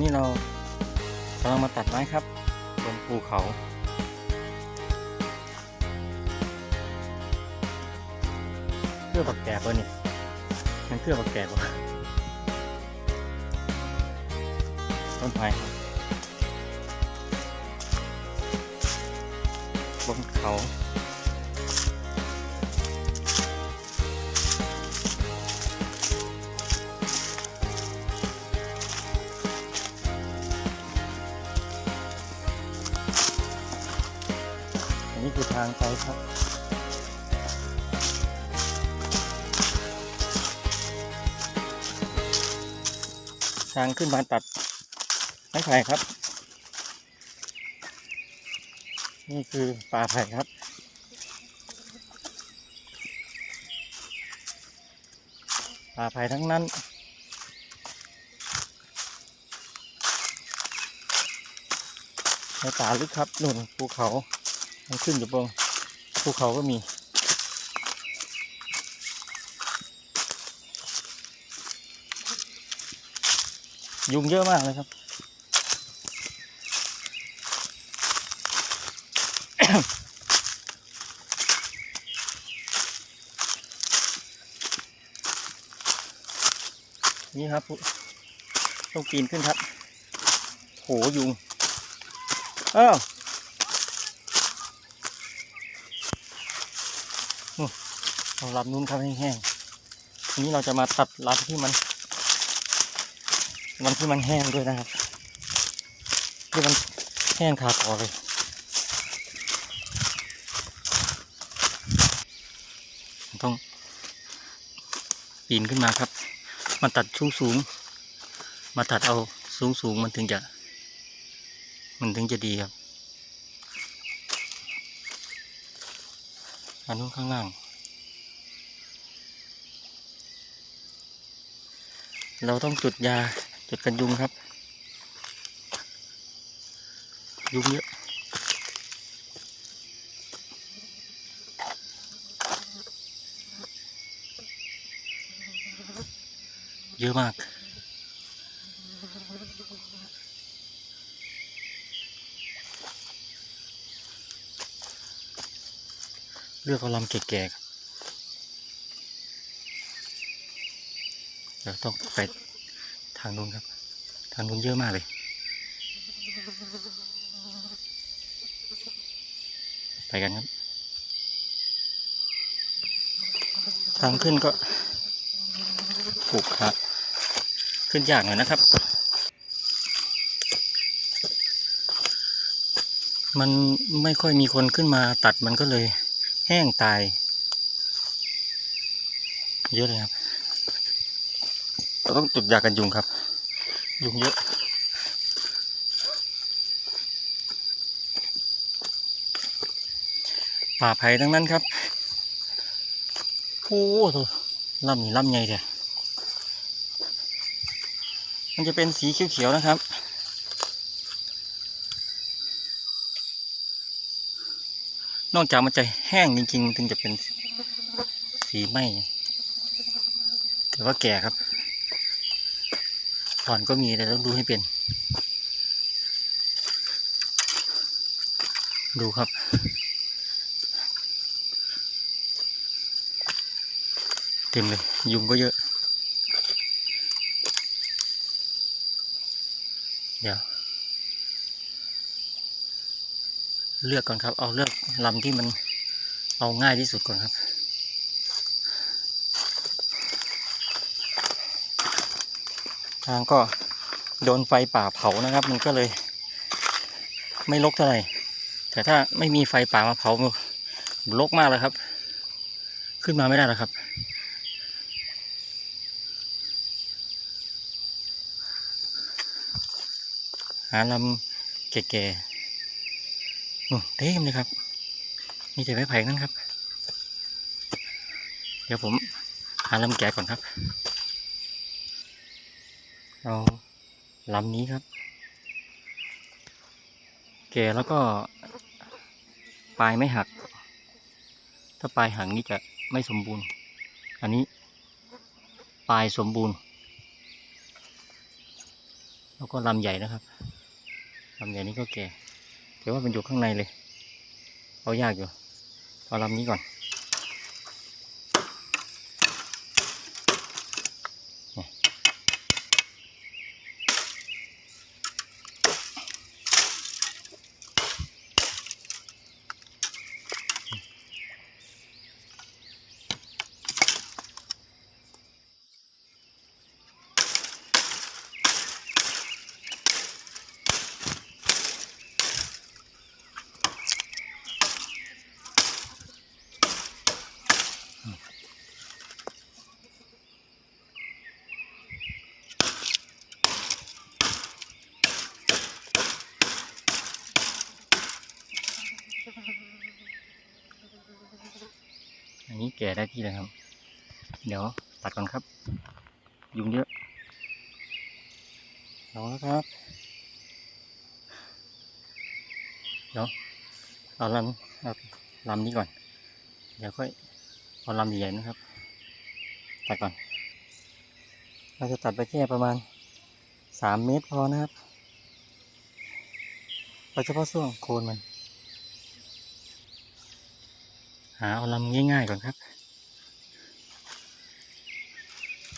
นี้เรากำลังมาตัดไม้ครับบนภูเขาเพื่อปักแกบวะนี่มันเพื่อปักแกบวะต้นไม้บนเขา นนี้คือทางไปครับ ทางขึ้นมาตัดไม้ไผ่ครับ นี่คือป่าไผ่ครับป่าไผ่ทั้งนั้นในป่าลึกครับนู่นภูเขา มันขึ้นอยู่บนภูเขาก็มี ยุงเยอะมากเลยครับ นี่ครับ ต้องปีนขึ้นครับ โหยุง อ้าวนู่นเอา ลำนู้นครับแห้งๆทีนี้เราจะมาตัดลำที่มันลำที่มันแห้งด้วยนะครับ ที่มันแห้งคาคอเลยต้องปีนขึ้นมาครับ มาตัดสูงสูงๆมาตัดเอาสูงสูงๆมันถึงจะ มันถึงจะดีครับ อันนู้นข้างล่าง เราต้องจุดยาจุดกันยุงครับ ยุงเยอะเยอะมาก เลือกเอาลำแก่ๆครับเดี๋ยวต้องไปทางนู้นครับ ทางนู้นเยอะมากเลย ไปกันครับ ทางขึ้นก็ผูกขาขึ้นยากหน่อยนะครับ มันไม่ค่อยมีคนขึ้นมาตัดมันก็เลย แห้งตาย เยอะเลยครับ เราต้องจุดยากันยุงครับ ยุงเยอะป่าไผ่ทั้งนั้นครับโอ้โหลำนี่ลำใหญ่เลยมันจะเป็นสีเขียวๆนะครับ นอกจากมันจะแห้งจริง ๆ ถึงจะเป็นสีไหม้แต่ว่าแก่ครับถอนก็มีแต่ต้องดูให้เป็น ดูครับเต็มเลย ยุงก็เยอะ เดี๋ยว เลือกก่อนครับ เอาเลือกลำที่มันเอาง่ายที่สุดก่อนครับ ทางก็โดนไฟป่าเผานะครับ มันก็เลย ไม่ลกเท่าไหร่แต่ถ้าไม่มีไฟป่ามาเผามันลกมากเลยครับ ขึ้นมาไม่ได้แล้วครับ หาลำแก่ๆ นู่นเต็มเลยครับ มีแต่ไม้ไผ่นั่นครับ เดี๋ยวผมหาลำแก่ก่อนครับเอาลำนี้ครับ แก่แล้วก็ ปลายไม่หัก ถ้าปลายหักนี่จะไม่สมบูรณ์ อันนี้ ปลายสมบูรณ์ แล้วก็ลำใหญ่นะครับลำใหญ่นี้ก็แก่ แต่ว่ามันอยู่ข้างในเลย เอายากอยู่ เอาลำนี้ก่อน แก่ได้ที่แล้วครับ เดี๋ยวตัดก่อนครับ ยุงเยอะเอาแล้วครับเดี๋ยวเอาลำเอาลำนี้ก่อน เดี๋ยวค่อยเอาลำใหญ่ๆนะครับ ตัดก่อน เราจะตัดไปแค่ประมาณสามเมตรพอนะครับเอาเฉพาะช่วงโคนมัน หาเอาลำง่ายๆก่อนครับ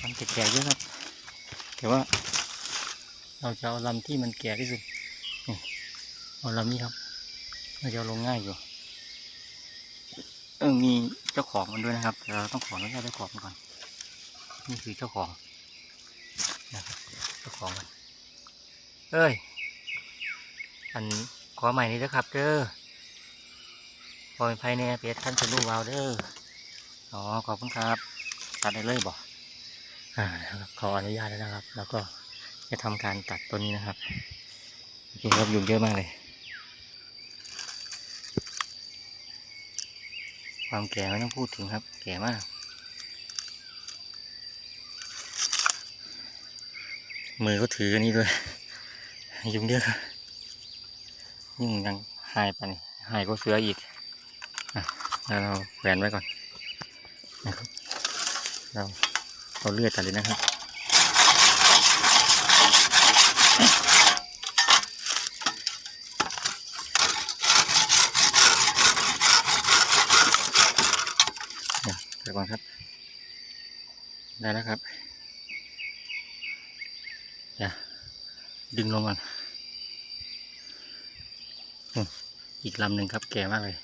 ลำ แก่ๆเยอะครับ แต่ว่า เราจะเอาลำที่มันแก่ที่สุดเอาลำนี้ครับเราจะาลงง่ายอยู่เออมีเจ้าของมันด้วยนะครับเราต้องขออนุญาตเจ้าของมันก่อน นี่คือเจ้าของนะครับเจ้าของมันเอ้ย อันขอใหม่นี้นะครับเด้อพอเป็นภายในเปียท่านจะรู้วาวเด้ออ๋อขอบคุณครับ ตัดได้เลยบอก อ่าครับขออนุญาตแล้วนะครับ แล้วก็จะทำการตัดตัวนี้นะครับโอเคครับยุงเยอะมากเลย ความแก่ไม่ต้องพูดถึงครับ แก่มาก มือก็ถืออันนี้ด้วย ยุงเยอะยิ่งยังหายไปหายก็เสืออีกแล้วเราแขวนไว้ก่อนนะครับเรา เอาเลือดตัดเลยนะครับเดี๋ยวเดี๋ยวก่อนครับ ได้แล้วครับเดี๋ยวดึงลงก่อนอีกลำหนึ่งครับแก่มากเลย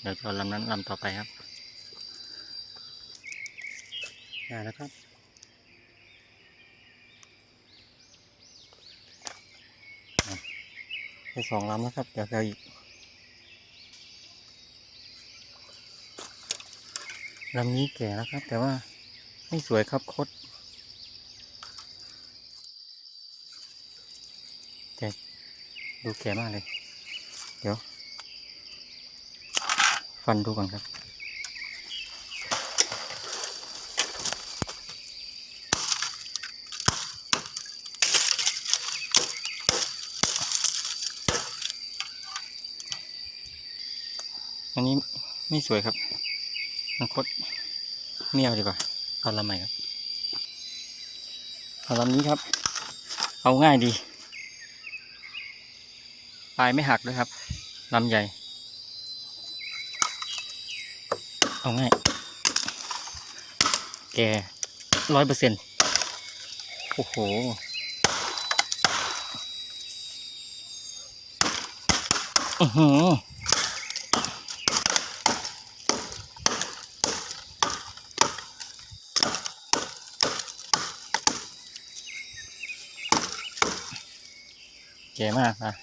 เดี๋ยวจะลำนั้นลำต่อไปครับ ได้แล้วครับ ได้สองลำแล้วครับเดี๋ยวเราอีกลำนี้แก่แล้วครับ แต่ว่าไม่สวยครับคดแก่ดูแก่มากเลย เดี๋ยว ฟันดูก่อนครับ อันนี้ไม่สวยครับ มันคดเมี่ยวดีกว่าเอาลำใหม่ครับเอาลำนี้ครับ เอาง่ายดี ปลายไม่หักด้วยครับลำใหญ่ เอาง่าย แกร้อยเปอร์เซ็นต์โอ้โหอือหือ ก่มากนะ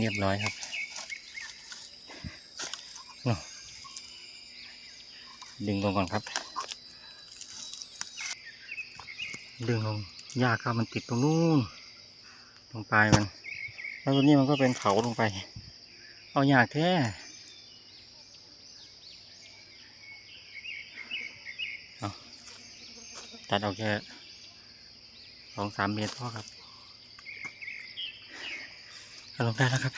เรียบร้อยครับดึงลงก่อนครับ ดึงลงยากครับมันติดตรงนู้น ตรงปลายมัน แล้วตัวนี้มันก็เป็นเขาลงไป เอาอยากแท้ตัดเอาแค่สองสามเมตรพ่อครับเอาลงได้แล้วครับ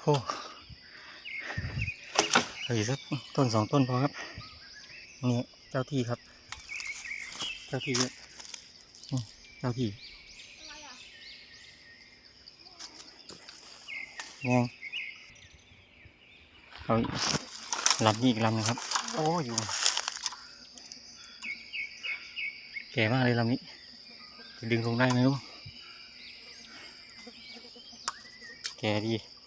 โอ้เหลือสักต้นสองต้นพอครับ นี่เจ้าที่ครับ เจ้าที่เนี่ยนี่เจ้าที่ไงเอาลำนี้อีกลำหนึงครับ โอ้อยู่ แก่มากเลยลำนี้จะดึงลงได้ไหมรู้แก่ดีนี่แก่แ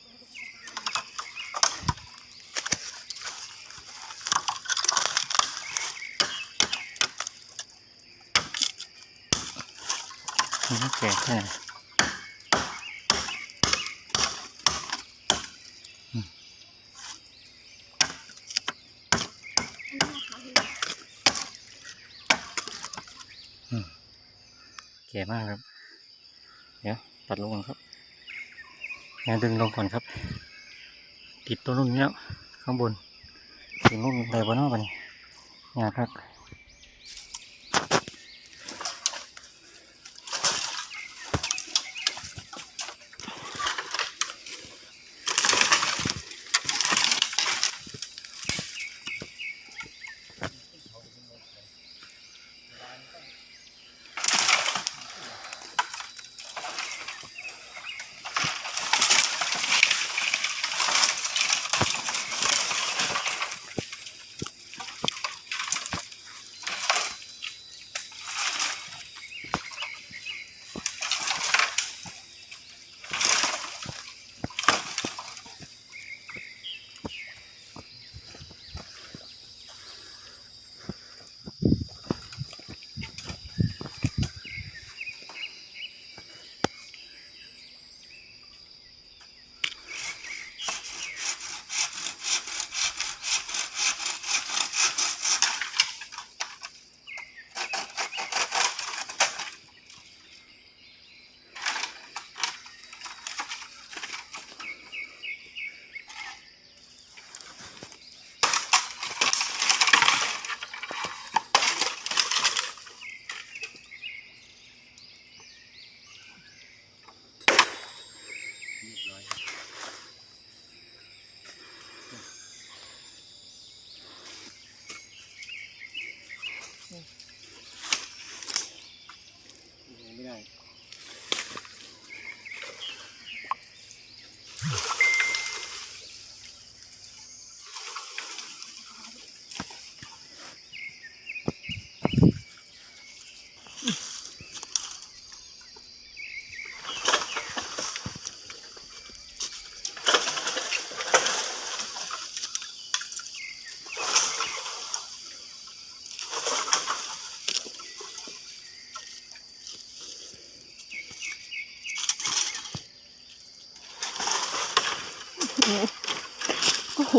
อืมอืมแก่มากครับ เดี๋ยวตัดลงก่อนครับงั้นดึงลงก่อนครับ ติดตัวนุ่นนี้แล้วข้างบนถึงนุ่นอะไรบนนอกไปงาพักไม่ โอ้โห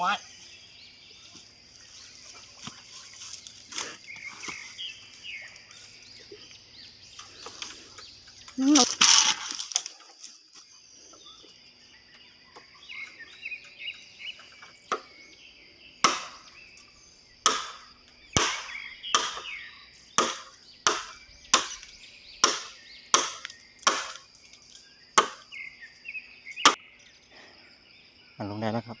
วัด มันลงได้แล้วครับ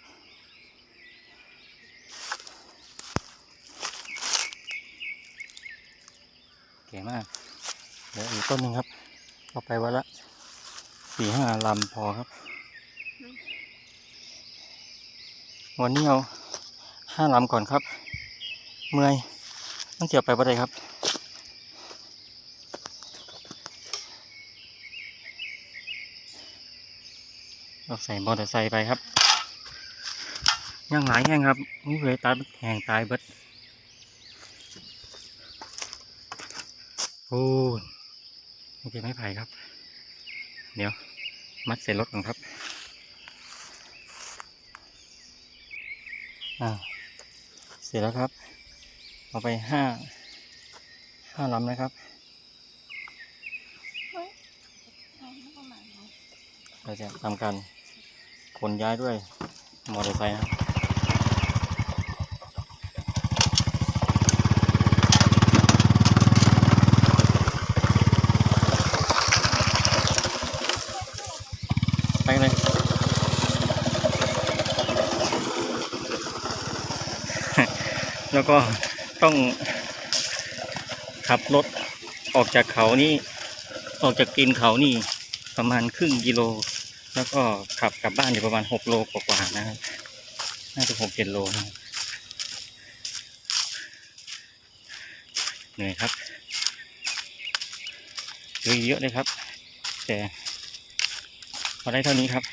เก่งมากเดี๋ยวอีกต้นหนึ่งครับเอาไปวันละสี่ห้าลำพอครับ วันนี้เอาห้าลำก่อนครับ เมื่อยต้องเสียไปบ่ได้ครับเราใส่มอเตอร์ไซค์ไปครับ ยังหลายแห้งครับนี่เลยตายแห้งตายเบิด โอ้ยโอเคไม่ไผ่ครับ เดี๋ยว มัดเสร็จรถก่อนครับอ่าเสร็จแล้วครับ เอาไปห้าห้าลำนะครับเราจะทำการขนย้ายด้วยมอเตอร์ไซค์นะครับ ไปกันเลย แล้วก็ต้องขับรถออกจากเขานี่ออกจากตีนเขานี่ประมาณครึ่งกิโล แล้วก็ขับกลับบ้านอยู่ประมาณหกโลกว่าๆนะครับน่าจะหกเจ็ดโลนะเหนื่อยครับเหือเยอะเลยครับ แต่พอได้เท่านี้ครับ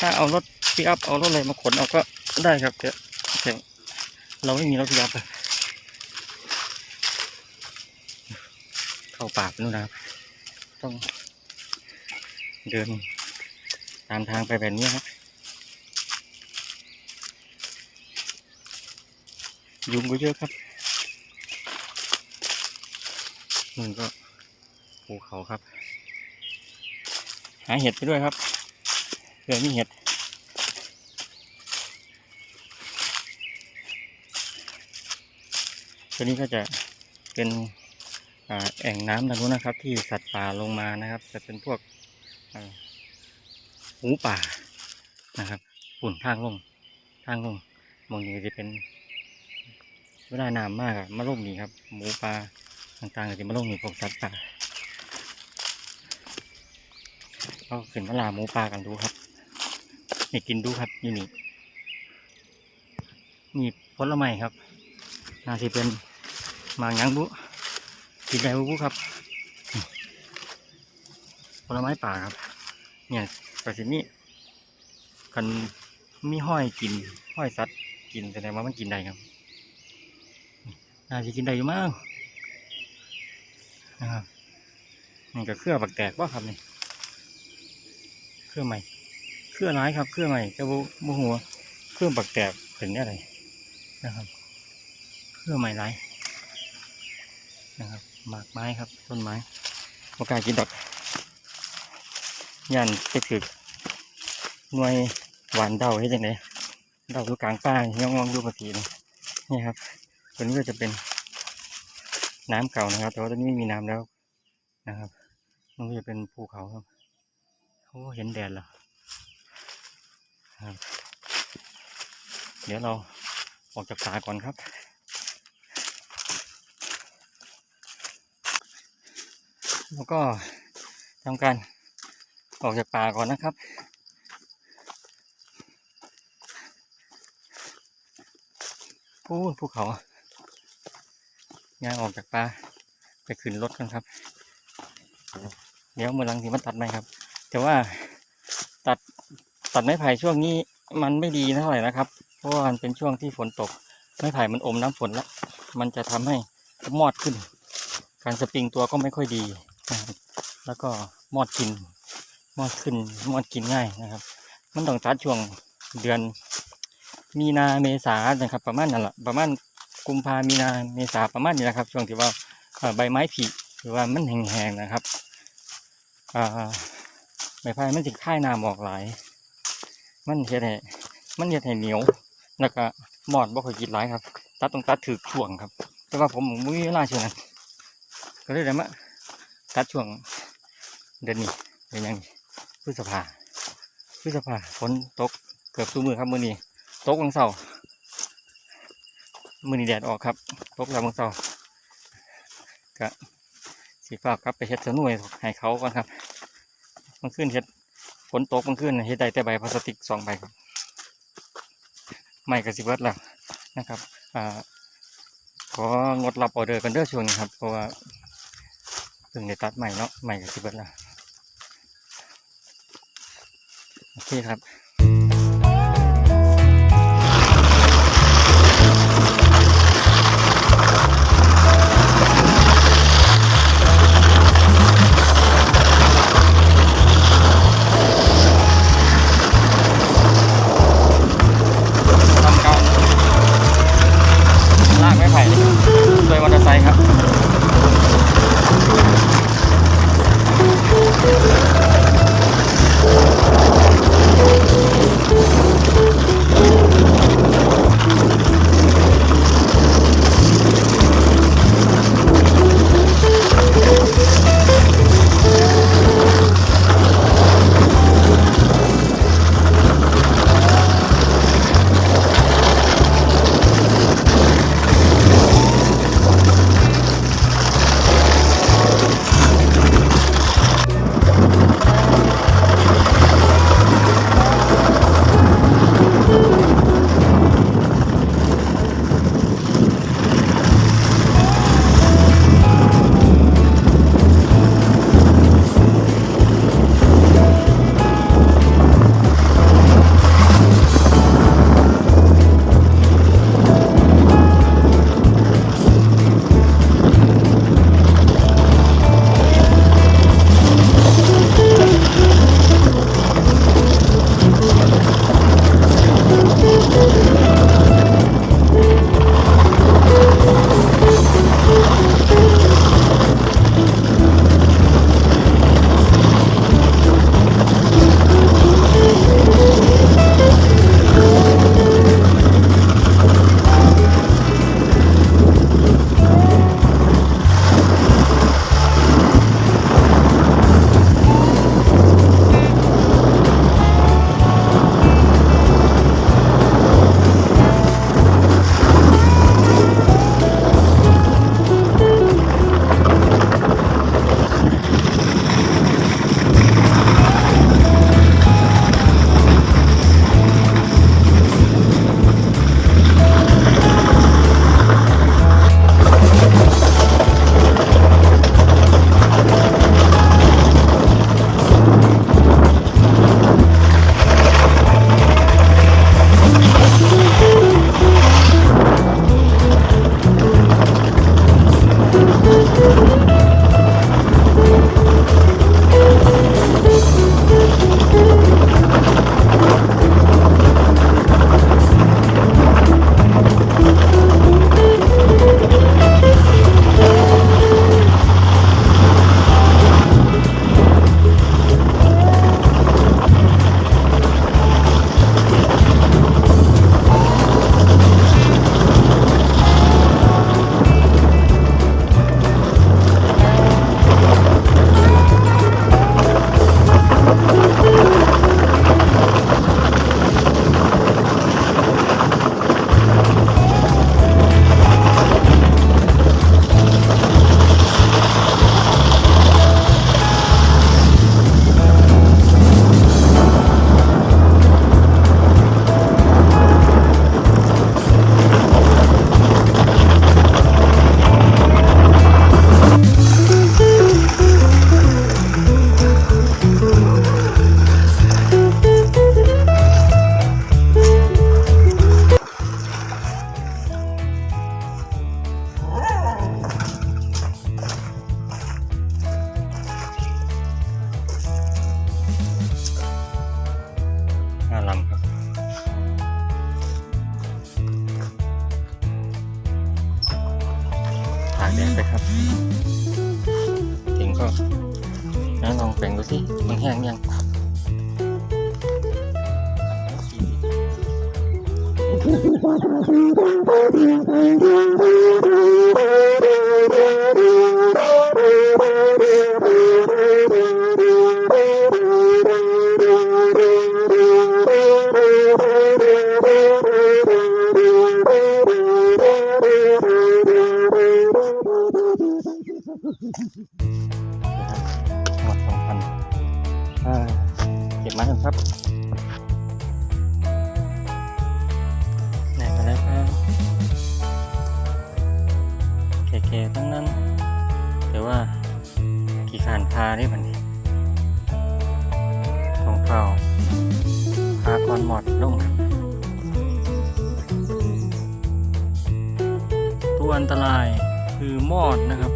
ถ้าเอารถพิอัพเอารถอะไรมาขนเอาก็ได้ครับแต่แต่ เราไม่มีรถพิอัพอะเข้าป่าไปนู่นนะครับ ต้องเดินตามทางไปแบบนี้ครับยุงก็เยอะครับนู่นก็ภูเขาครับ หาเห็ดไปด้วยครับเผื่อมีเห็ด ตัวนี้ก็จะเป็นอแอ่งน้ำทางนู้นนะครับ ที่สัตว์ป่าลงมานะครับ จะเป็นพวกหมูป่านะครับฝุ่นทางลงทางลงมองนี้จะเป็นเวลาน้ำมากอะมาลงนี่ครับ หมูป่าต่างๆก็จะมาลงนี่พวกสัตว์ป่าก็ขึ้นมาลาหมูป่ากันดูครับนี่กินดูครับนี่นี่นี่ผลไม้ครับน่าจะเป็น มาหยังบุกินได้บุครับผลไม้ป่าครับ เนี่ยกระสินี้กันมีห้อยกิน ห้อยสัตว์กินแสดงว่ามันกินได้ครับน่าจะกินได้อยู่มั้งนะครับนี่ก็เครือบักแตกว่าครับนี่เครื่อใหม่ เครื่อร้ายครับ เครื่อใหม่แต่บุหัว เครื่องบักแตกเป็นอะไรนะครับ เครื่อใหม่ไร นะครับหมากไม้ครับ ต้นไม้โอกากินดอกยันไปถึกหน่วยหวานเดาให้จังไดเดาอยู่กลางป่าย่องงอยู่ปกตินี่ครับตัวนี้ก็จะเป็นน้ำเก่านะครับ แต่ว่าตอนนี้ไม่มีน้ำแล้วนะครับ มันก็จะเป็นภูเขาครับโอ้เห็นแดดแล้วครับ เดี๋ยวเราออกจากป่าก่อนครับ แล้วก็ทำการออกจากป่าก่อนนะครับพูนภูเขาย่างออกจากป่าไปขึ้นรถกันครับ เดี๋ยวมือลังที่มันตัดไหมครับ แต่ว่าตัดตัดไม้ไผ่ช่วงนี้มันไม่ดีเท่าไหร่นะครับ เพราะว่ามันเป็นช่วงที่ฝนตก ไม้ไผ่มันอมน้ำฝนแล้ว มันจะทำให้มอดขึ้น การสปริงตัวก็ไม่ค่อยดี นะครับ แล้วก็มอดกินมอดขึ้นมอดกินง่ายนะครับ มันต้องตัดช่วงเดือนมีนาเมษานะครับ ประมาณนั่นแหละประมาณกุมภามีนาเมษาประมาณนี้นะครับ ช่วงที่ว่าใบไม้ผลิหรือว่ามันแห้งๆนะครับอ่าใบไผ่มันจะค่ายน้ำออกหลาย มันเฮ็ดให้มันเฮ็ดให้เหนียวแล้วก็มอดบ่ค่อยกินหลายครับ ตัดต้องตัดถือช่วงครับ แต่ว่าผมบ่มีเวลาช่วงนั้นก็เลยได้มา ตัดช่วงเดือนนี้เดือนยังพฤษภาพฤษภาฝนตกเกือบทุกมือครับมือนี้ตกวันเสาร์มือนี้แดดออกครับตกแล้ววันเสาร์ก็สีฟ้าครับไปเฮ็ดสนุยให้เขาก่อนครับมันขึ้นเฮ็ดฝนตกมันขึ้นเฮ็ดได้แต่ใบพลาสติกสองใบครับไม่กระสิบเบิดแล้วนะครับอ่าของดรับออเดอร์กันเด้อช่วงนี้ครับเพราะว่า เพิ่งได้ตัดใหม่เนาะใหม่กับสิบเบิดแล้วโอเคครับ นะลองแบ่งดูสิมันแห้งยังหานพาได้บันของเฝ้าพาก่อนหมดลงตัวอันตรายคือมอดนะครับ